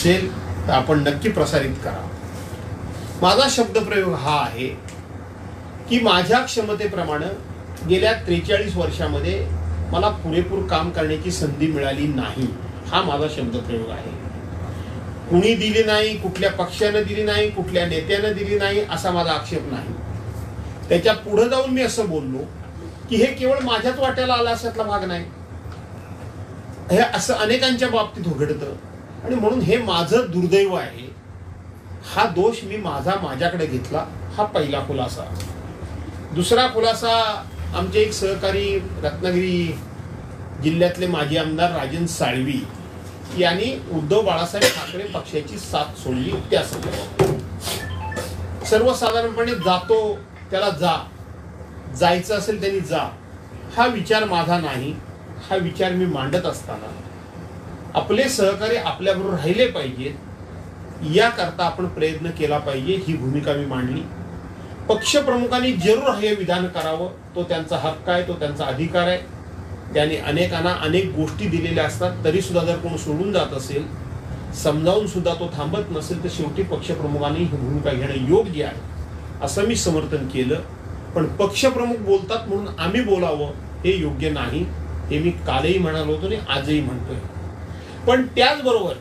असेल तर आपण नक्की प्रसारित करा. माझा शब्दप्रयोग हा आहे की माझ्या क्षमतेप्रमाणे गेल्या त्रेचाळीस वर्षामध्ये मला पुरेपूर काम करण्याची संधी मिळाली नाही हा माझा शब्दप्रयोग आहे. कुणी दिली नाही कुठल्या पक्षानं दिली नाही कुठल्या नेत्यानं दिली नाही असा माझा आक्षेप नाही. त्याच्या पुढे जाऊन मी असं बोललो की हे केवळ माझ्याच वाट्याला आलं अशातला भाग नाही. हे असं अनेकांच्या बाबतीत उघडतं. आणि म्हणून हे माझं दुर्दैव आहे. हा दोष मी माझा माझ्याकडे घेतला हा पहिला खुलासा. दुसरा खुलासा आमचे एक सहकारी रत्नागिरी जिल्ह्यातले माजी आमदार राजन साळवी यांनी उद्धव बाळासाहेब ठाकरे पक्षाची साथ सोडली त्या संदर्भात. सर्वसाधारणपणे जातो त्याला जा. जायचं असेल त्यांनी जा. हा विचार माझा नाही. हा विचार मी मांडत असताना. आपले सहकारी आपल्याबरोबर राहिले पाहिजेत याकरता आपण प्रयत्न केला पाहिजे ही भूमिका मी मांडली. पक्षप्रमुखांनी जरूर हे विधान करावं. तो त्यांचा हक्क आहे तो त्यांचा अधिकार आहे. त्यांनी अनेकांना अनेक गोष्टी दिलेल्या असतात तरी सुद्धा जर कोण सोडून जात असेल समजावून सुद्धा तो थांबत नसेल तर शेवटी पक्षप्रमुखांनी ही भूमिका घेणं योग्य आहे असं मी समर्थन केलं. पण पक्षप्रमुख बोलतात म्हणून आम्ही बोलावं हे योग्य नाही. हे मी कालही म्हणालो होतो आणि आजही म्हणतोय. पण त्याचबरोबर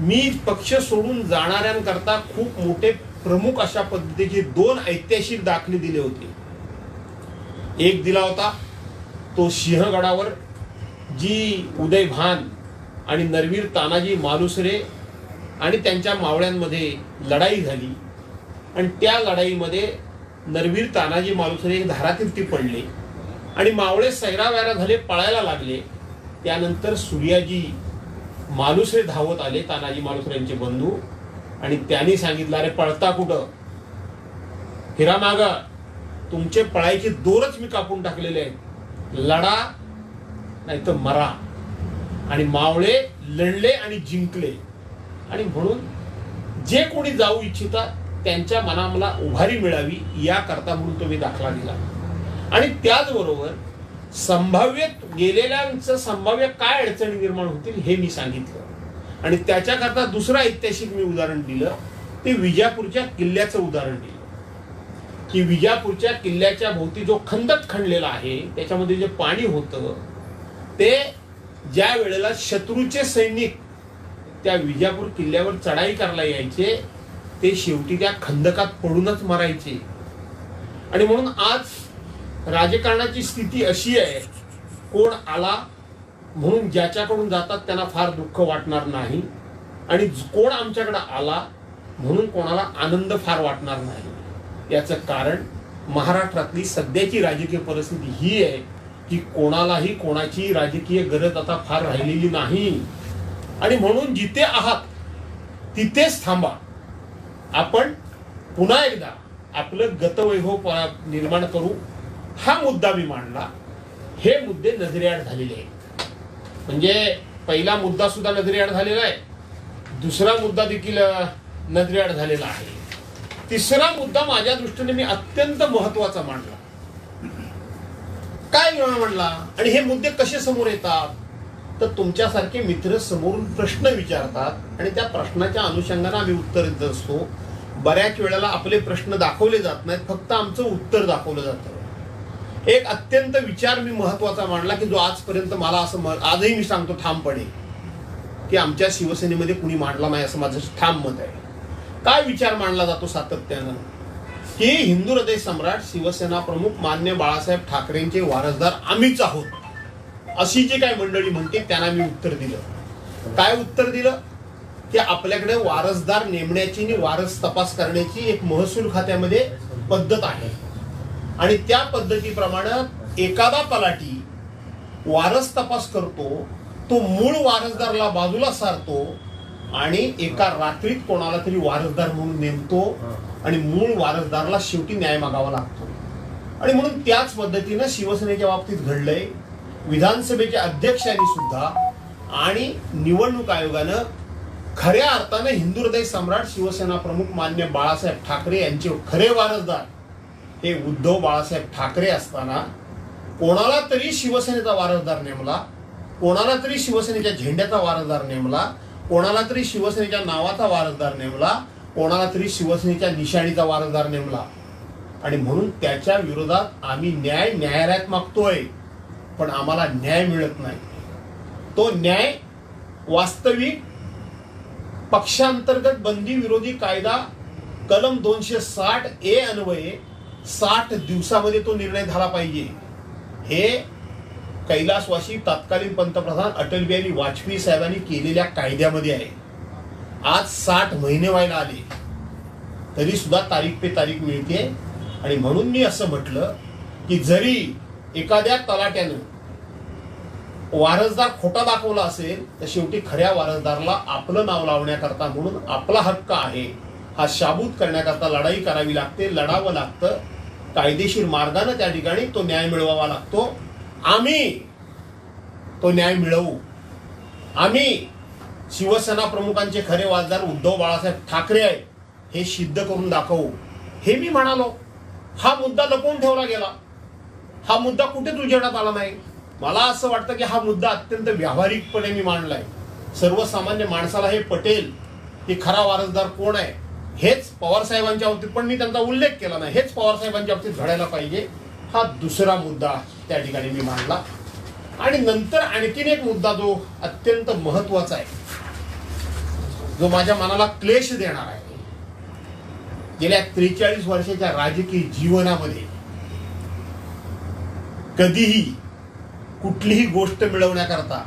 मी पक्ष सोडून जाणाऱ्यांकरता खूप मोठे प्रमुख अशा पद्धतीचे दोन ऐतिहासिक दाखले दिले होते. एक दिला होता तो सिंहगडावर जी उदय भान आणि नरवीर तानाजी मालुसरे आणि त्यांच्या मावळ्यांमध्ये लढाई झाली. आणि त्या लढाईमध्ये नरवीर तानाजी मालुसरे एक धारातीर्थी पडले आणि मावळे सैरावैरा झाले पळायला लागले. त्यानंतर सूर्याजी मालुसरे धावत आले तानाजी मालुसरे बंधू. आणि त्यांनी सांगितलं अरे पळता कुठं? हिरा मागा. तुमचे पळायचे दोरच मी कापून टाकलेले आहेत. लढा नाही तर मरा. आणि मावळे लढले आणि जिंकले. आणि म्हणून जे कोणी जाऊ इच्छितात त्यांच्या मनाला उभारी मिळावी याकरता म्हणून तुम्ही दाखला दिला. आणि त्याचबरोबर संभाव्य गेलेल्यांचं संभाव्य काय अडचणी निर्माण होतील हे मी सांगितलं. आणि त्याच्याकरता दुसरं ऐतिहासिक मी उदाहरण दिलं ते विजापूरच्या किल्ल्याचं उदाहरण दिलं. की विजापूरच्या किल्ल्याच्या भोवती जो खंदक खणलेला आहे त्याच्यामध्ये जे पाणी होतं ते ज्या वेळेला शत्रूचे सैनिक त्या विजापूर किल्ल्यावर चढाई करायला यायचे ते शेवटी त्या खंदकात पडूनच मरायचे. आणि म्हणून आज राजकारणाची स्थिती अशी आहे कोण आला म्हणून ज्याच्याकडून जातात त्यांना फार दुःख वाटणार नाही. आणि कोण आमच्याकडे आला म्हणून कोणाला आनंद फार वाटणार नाही. याचं कारण महाराष्ट्रातली सध्याची राजकीय परिस्थिती ही आहे की कोणालाही कोणाची राजकीय गरज आता फार राहिलेली नाही. आणि म्हणून जिथे आहात तिथेच थांबा. आपण पुन्हा एकदा आपलं गतवैभव निर्माण करू. हा मुद्दा मी मांडला. हे मुद्दे नजरेआड झालेले आहेत. म्हणजे पहिला मुद्दा सुद्धा नजरेआड झालेला आहे. दुसरा मुद्दा देखील नजरेआड झालेला आहे. तिसरा मुद्दा माझ्या दृष्टीने मी अत्यंत महत्त्वाचा मांडला. काय म्हणला आणि हे मुद्दे कसे समोर येतात? तर तुमच्यासारखे मित्र समोरून प्रश्न विचारतात आणि त्या प्रश्नाच्या अनुषंगाने आम्ही उत्तर देत असतो. बऱ्याच वेळेला आपले प्रश्न दाखवले जात नाहीत फक्त आमचं उत्तर दाखवलं जातं. एक अत्यंत विचार मी महत्त्वाचा मांडला की जो आजपर्यंत मला असं आजही मी सांगतो ठामपणे की आमच्या शिवसेनेमध्ये कुणी मांडला नाही असं माझं ठाम मत आहे. काय विचार मांडला जातो सातत्यानं? की हिंदू हृदय सम्राट शिवसेना प्रमुख मान्य बाळासाहेब ठाकरेंचे वारसदार आम्हीच आहोत. अशी जी काय मंडळी म्हणते त्यांना मी उत्तर दिलं. काय उत्तर दिलं? की आपल्याकडे वारसदार नेमण्याची आणि वारस तपास करण्याची एक महसूल खात्यामध्ये पद्धत आहे. आणि त्या पद्धतीप्रमाणे एखादा पलाटी वारस तपास करतो तो मूळ वारसदारला बाजूला सारतो आणि एका रात्रीत कोणाला तरी वारसदार म्हणून नेमतो आणि मूळ वारसदारला शेवटी न्याय मागावा लागतो. आणि म्हणून त्याच पद्धतीनं शिवसेनेच्या बाबतीत घडलंय विधानसभेच्या अध्यक्षांनी सुद्धा आणि निवडणूक आयोगानं खऱ्या अर्थानं हिंदू हृदय सम्राट शिवसेना प्रमुख मान्य बाळासाहेब ठाकरे यांचे खरे वारसदार हे उद्धव बाळासाहेब ठाकरे असताना कोणाला तरी शिवसेनेचा वारसदार नेमला कोणाला तरी शिवसेनेच्या झेंड्याचा वारसदार नेमला कोणाला तरी शिवसेनेच्या नावाचा वारसदार नेमला कोणाला तरी शिवसेनेच्या निशाणीचा वारसदार नेमला. आणि म्हणून त्याच्या विरोधात आम्ही न्याय न्यायालयात मागतोय पण आम्हाला न्याय मिळत नाही. तो न्याय वास्तविक पक्षांतर्गत बंदी विरोधी कायदा कलम दोनशे साठ ए अन्वये साठ दिवसामध्ये तो निर्णय झाला पाहिजे. हे कैलासवासी तत्कालीन पंतप्रधान अटल बिहारी वाजपेयी साहेबांनी केलेल्या कायद्यामध्ये आहे. आज साठ महिने व्हायला आले. तरी सुद्धा तारीख पे तारीख मिळते. आणि म्हणून मी असं म्हटलं की जरी एखाद्या तलाट्यानं वारसदार खोटा दाखवला असेल तर शेवटी खऱ्या वारसदाराला आपलं नाव लावण्याकरता म्हणून आपला हक्क आहे. हा शाबूत करण्याकरता लढाई करावी लागते लढावं लागतं. कायदेशीर मार्गाने त्या ठिकाणी तो न्याय मिळवावा लागतो. आम्ही तो न्याय मिळवू. आम्ही शिवसेना प्रमुखांचे खरे वाजदार उद्धव बाळासाहेब ठाकरे आहेत हे सिद्ध करून दाखवू. हे मी म्हणालो हा मुद्दा लपवून ठेवला गेला. हा मुद्दा कुठेच उजेडात आला नाही? मला असं वाटतं की हा मुद्दा अत्यंत व्यावहारिकपणे मी मांडलाय. सर्वसामान्य माणसाला हे पटेल की खरा वारसदार कोण आहे? हेच पवार साहेबांच्या बाबतीत पण मी त्यांचा उल्लेख केला नाही. हेच पवार साहेबांच्या बाबतीत घडायला पाहिजे. हा दुसरा मुद्दा त्या ठिकाणी मी मांडला. आणि नंतर आणखीन एक मुद्दा जो अत्यंत महत्त्वाचा आहे जो माझ्या मनाला क्लेश देणार आहे. गेल्या त्रेचाळीस वर्षाच्या राजकीय जीवनामध्ये कधीही कुठलीही गोष्ट मिळवण्याकरता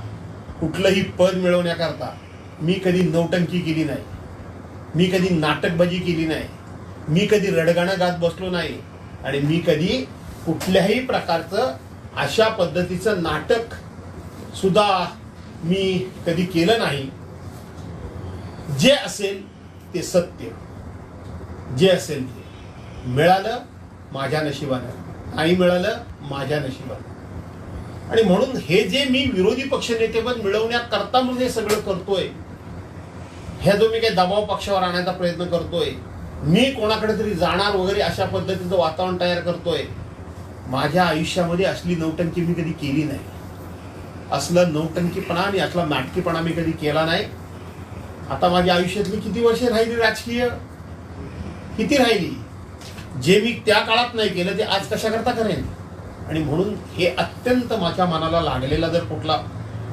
कुठलंही पद मिळवण्याकरता मी कधी नौटंकी केली नाही. मी कधी नाटकबाजी केली नाही. मी कधी रडगाणं गात बसलो नाही. आणि मी कधी कुठल्याही प्रकारचं अशा पद्धतीचं नाटक सुद्धा मी कधी केलं नाही. जे असेल ते सत्य. जे असेल ते. मिळालं माझ्या नशिबानं. नाही मिळालं माझ्या नशिबानं. आणि म्हणून हे जे मी विरोधी पक्षनेतेपद मिळवण्याकरता म्हणून हे सगळं करतोय ह्या जो मी काही दबाव पक्षावर आणण्याचा प्रयत्न करतोय? मी कोणाकडे तरी जाणार वगैरे अशा पद्धतीचं वातावरण तयार करतोय? माझ्या आयुष्यामध्ये असली नौटंकी मी कधी केली नाही. असलं नौटंकीपणा आणि असला नाटकीपणा मी कधी केला नाही. आता माझ्या आयुष्यातली किती वर्षे राहिली राजकीय? किती राहिली? जे मी त्या काळात नाही केलं ते आज कशाकरता करेन? आणि म्हणून हे अत्यंत माझ्या मनाला लागलेला जर कुठला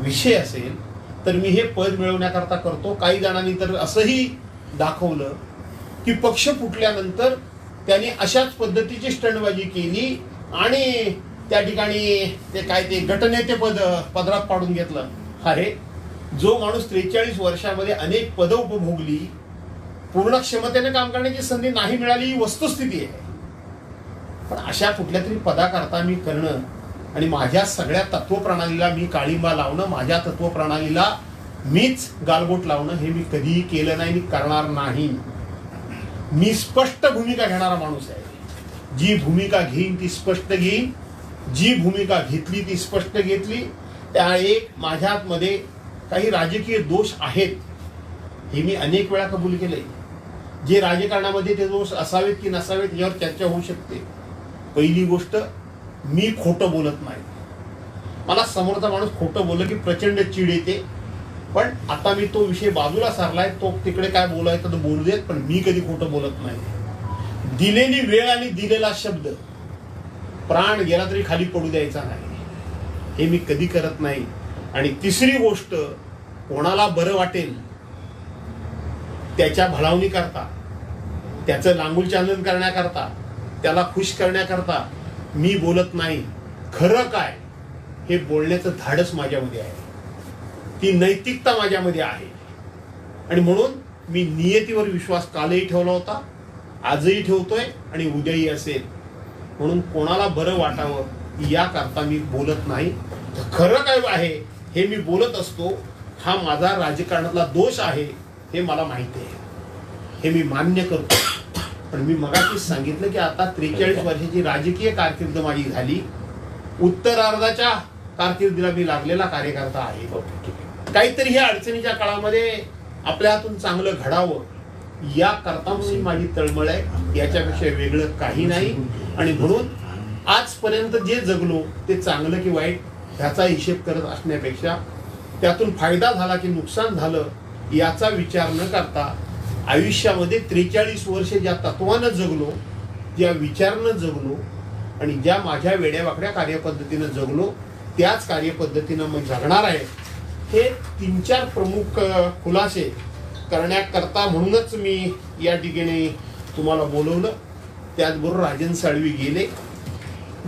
विषय असेल तर मी हे पद मिळवण्याकरता करतो. काही जणांनी तर असंही दाखवलं की पक्ष फुटल्यानंतर त्यांनी अशाच पद्धतीची स्टंडबाजी केली आणि त्या ठिकाणी ते काय ते गटनेते पद पदरात पाडून घेतलं. अरे जो माणूस त्रेचाळीस वर्षामध्ये अनेक पद उपभोगली पूर्ण क्षमतेने काम करण्याची संधी नाही मिळाली ही वस्तुस्थिती आहे. पण अशा कुठल्या तरी पदाकरता मी करणं आणि माझ्या सगळ्या तत्वप्रणालीला मी काळिंबा लावणं माझ्या तत्वप्रणालीला मीच गालबोट लावणं हे मी कधीही केलं नाही मी करणार नाही. मी स्पष्ट भूमिका घेणारा माणूस आहे. जी भूमिका घेईन ती स्पष्ट घेईन. जी भूमिका घेतली ती स्पष्ट घेतली. त्या एक माझ्यामध्ये काही राजकीय दोष आहेत हे मी अनेक वेळा कबूल केले जे राजकारणामध्ये ते दोष असावेत की नसावेत यावर चर्चा होऊ शकते. पहिली गोष्ट मी खोटं बोलत नाही. मला समोरचा माणूस खोटं बोललं की प्रचंड चीड येते. पण आता मी तो विषय बाजूला सारलाय तो तिकडे काय बोलायचं तर बोलू देत पण मी कधी खोटं बोलत नाही. दिलेली वेळ आणि दिलेला शब्द प्राण गेला तरी खाली पडू द्यायचा नाही. हे मी कधी करत नाही. आणि तिसरी गोष्ट कोणाला बरं वाटेल त्याच्या भलावणी करता त्याचं लांगूल चांदन करण्याकरता त्याला खुश करण्याकरता मी बोलत नाही. खरं काय? हे बोलण्याचं धाडस माझ्यामध्ये आहे. ती नैतिकता माझ्यामध्ये आहे. आणि म्हणून मी नियतीवर विश्वास कालही ठेवला होता आजही ठेवतोय आणि उद्याही असेल. म्हणून कोणाला बरं वाटावं याकरता मी बोलत नाही. खरं काय आहे हे मी बोलत असतो हा माझा राजकारणातला दोष आहे हे मला माहिती आहे. हे मी मान्य करतो. पण मी मगाशीच सांगितलं की आता त्रेचाळीस वर्षाची राजकीय कारकीर्द माझी झाली. उत्तरार्धाच्या कारकिर्दीला मी लागलेला कार्यकर्ता आहे. काहीतरी ह्या अडचणीच्या काळामध्ये आपल्या हातून चांगलं घडावं या करताची माझी तळमळ आहे. याच्यापेक्षा वेगळं काही नाही. आणि म्हणून आजपर्यंत जे जगलो ते चांगलं की वाईट ह्याचा हिशेब करत असण्यापेक्षा त्यातून फायदा झाला की नुकसान झालं याचा विचार न करता आयुष्यामध्ये त्रेचाळीस वर्षे ज्या तत्वानं जगलो ज्या विचारानं जगलो आणि ज्या माझ्या वेड्यावाकड्या कार्यपद्धतीनं जगलो त्याच कार्यपद्धतीनं मग जगणार आहे हे तीन चार प्रमुख खुलासे करण्याकरता म्हणूनच मी या ठिकाणी तुम्हाला बोलवलं. त्याचबरोबर राजन साळवी गेले.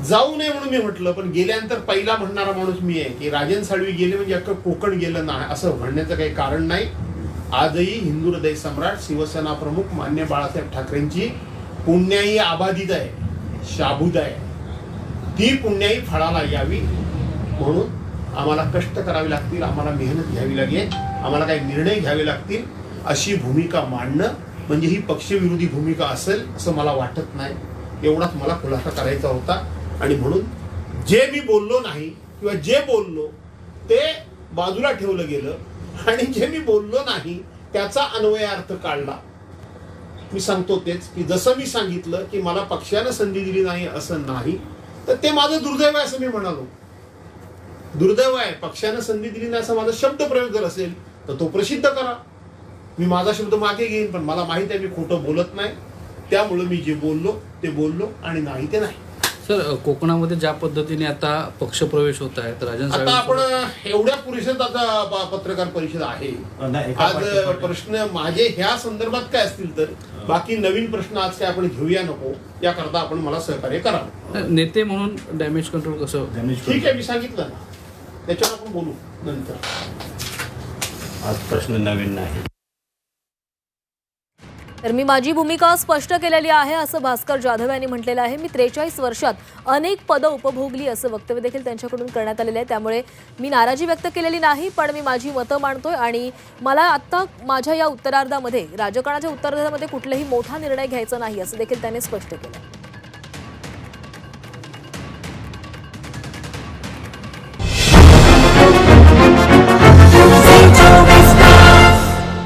जाऊ नये म्हणून मी म्हटलं पण गेल्यानंतर पहिला म्हणणारा माणूस मी आहे की राजन साळवी गेले म्हणजे अख्खं कोकण गेलं नाही असं म्हणण्याचं काही कारण नाही. आजही हिंदू हृदय सम्राट शिवसेना प्रमुख मान्य बाळासाहेब ठाकरेंची पुण्याई आबाधित आहे शाबूद आहे. ती पुण्याई फळाला यावी म्हणून आम्हाला कष्ट करावे लागतील आम्हाला मेहनत घ्यावी लागेल आम्हाला काही निर्णय घ्यावे लागतील अशी भूमिका मांडणं म्हणजे ही पक्षविरोधी भूमिका असेल असं मला वाटत नाही. एवढाच मला खुलासा करायचा होता. आणि म्हणून जे मी बोललो नाही किंवा जे बोललो ते बाजूला ठेवलं गेलं. आणि जे मी बोललो नाही त्याचा अन्वयार्थ काढला. मी सांगतो तेच की जसं मी सांगितलं की मला पक्षानं संधी दिली नाही असं नाही तर ते माझं दुर्दैव आहे असं मी म्हणालो. दुर्दैव आहे पक्षानं संधी दिली नाही असा माझा शब्द प्रयोग जर असेल तर तो प्रसिद्ध करा. मी माझा शब्द मागे घेईन पण मला माहीत आहे मी खोटं बोलत नाही. त्यामुळं मी जे बोललो ते बोललो आणि नाही ते नाही. सर कोकणामध्ये ज्या पद्धतीने आता पक्षप्रवेश होत आहे तर राजन आता आपण साहेब एवढ्या पुरेशात आता पत्रकार परिषद आहे. आज प्रश्न माझे ह्या संदर्भात काय असतील तर बाकी नवीन प्रश्न आज काय आपण घेऊया नको याकरता आपण मला सहकार्य करावं. नेते म्हणून डॅमेज कंट्रोल कसं डॅमेज ठीक आहे मी सांगितलं ना. त्याच्यावर आपण बोलू नंतर. आज प्रश्न नवीन नाही. तर मी माझी भूमिका स्पष्ट केलेली आहे असं भास्कर जाधव यांनी म्हटलेलं आहे. मी त्रेचाळीस वर्षात अनेक पदं उपभोगली असं वक्तव्य देखील त्यांच्याकडून करण्यात आलेलं आहे. त्यामुळे मी नाराजी व्यक्त केलेली नाही पण मी माझी मतं मांडतोय आणि मला आत्ता माझ्या या उत्तरार्धामध्ये राजकारणाच्या उत्तरार्धामध्ये कुठलाही मोठा निर्णय घ्यायचा नाही असं देखील त्यांनी स्पष्ट केलं.